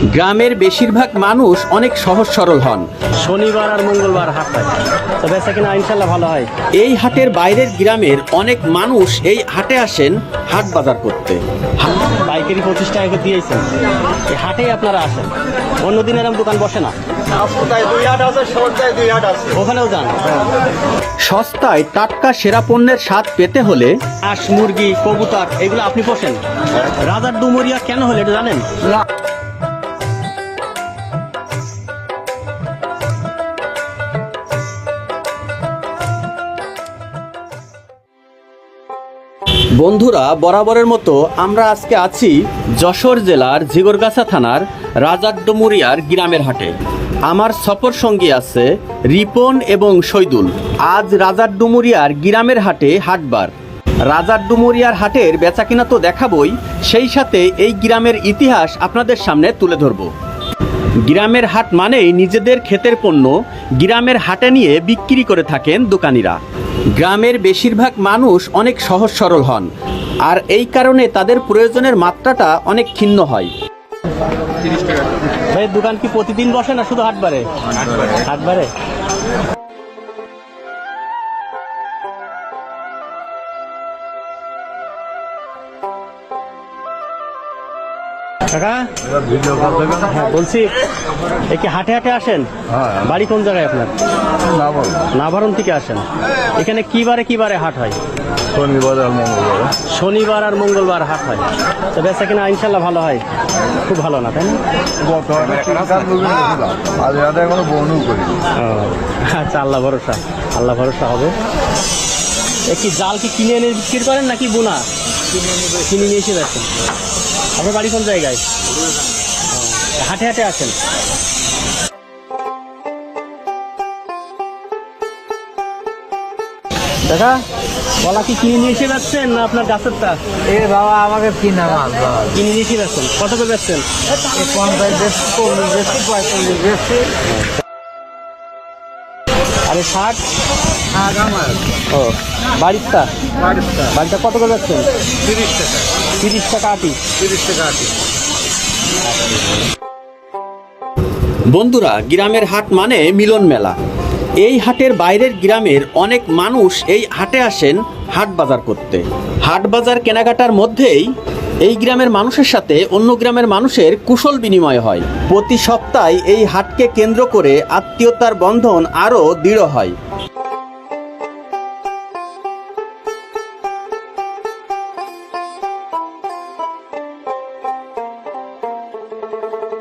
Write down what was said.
গ্রামের বেশিরভাগ মানুষ অনেক সহজ সরল হন। শনিবার আর মঙ্গলবার হাট হয়। তো বেচা কিনা ইনশাল্লাহ ভালো হয়। এই হাটের বাইরের গ্রামের অনেক মানুষ এই হাটে আসেন হাট বাজার করতে। পাইকারি পঁচিশ টাকা দিয়েছেন। এই হাটেই আপনারা আসেন। অন্য দিন এরকম দোকান বসে না। ওখানেও যান। সস্তায় টাটকা সেরা পণ্যের স্বাদ পেতে হলে হাঁস মুরগি কবুতর এগুলো আপনি পোষেন। রাজার ডুমুরিয়া কেন হলে এটা জানেন? বন্ধুরা, বরাবরের মতো আমরা আজকে আছি যশোর জেলার জিগরগাছা থানার রাজারডুমুরিয়ার গ্রামের হাটে। আমার সফর সঙ্গী আছে রিপন এবং শৈদুল। আজ রাজারডুমুরিয়ার গ্রামের হাটে হাটবার রাজারডুমুরিয়ার হাটের বেচাকিনা তো দেখাবই, সেই সাথে এই গ্রামের ইতিহাস আপনাদের সামনে তুলে ধরব। গ্রামের হাট মানেই নিজেদের ক্ষেতের পণ্য, গ্রামের হাটে নিয়ে বিক্রি করে থাকেন দোকানিরা। গ্রামের বেশিরভাগ মানুষ অনেক সহজ সরল হন আর এই কারণে তাদের প্রয়োজনের মাত্রাটা অনেক ক্ষীণ হয়। ভাই দোকান কি প্রতিদিন বসে না শুধু হাটবারে হাটবারে কাকা? হ্যাঁ বলছি এই কি হাটে হাটে আসেন? বাড়ি কোন জায়গায় আপনার? নাভারণ। থেকে আসেন। এখানে কি বারে কি বারে হাট হয়? শনিবার আর মঙ্গলবার। শনিবার আর মঙ্গলবার হাট হয়। তো বেচা কিনা ইনশাল্লাহ ভালো হয়। খুব ভালো না তাই না? আচ্ছা আল্লাহ ভরসা। আল্লাহ ভরসা হবে। এ কি জাল কি কিনে এনে বিক্রি করেন নাকি বোনা? কিনে নিয়ে এসে যাচ্ছেন আপনার বাড়ি কোন জায়গায়? হাটে হাটে আছেন। দাদা? বলা কি কিনে নিয়ে এসে যাচ্ছেন না আপনার গাছেরটা? এ বাবা আমাকে কিনা মাছ বাবা কিনে নিয়ে এসে যাচ্ছেন কত করে বেচছেন? পঞ্চাশ বেশি চল্লিশ বেশি পঁয়তাল্লিশ বেশি আরে ষাট? আর আমার। ও বাড়িরটা? বাড়িটা বাড়িটা কত করে যাচ্ছেন? তিরিশ টাকা। তিরিশ টাকা আটি। তিরিশ টাকা আছে বন্ধুরা গ্রামের হাট মানে মিলন মেলা। এই হাটের বাইরের গ্রামের অনেক মানুষ এই হাটে আসেন হাট বাজার করতে। হাট বাজার কেনাকাটার মধ্যেই এই গ্রামের মানুষের সাথে অন্য গ্রামের মানুষের কুশল বিনিময় হয়। প্রতি সপ্তাহে এই হাটকে কেন্দ্র করে আত্মীয়তার বন্ধন আরও দৃঢ় হয়।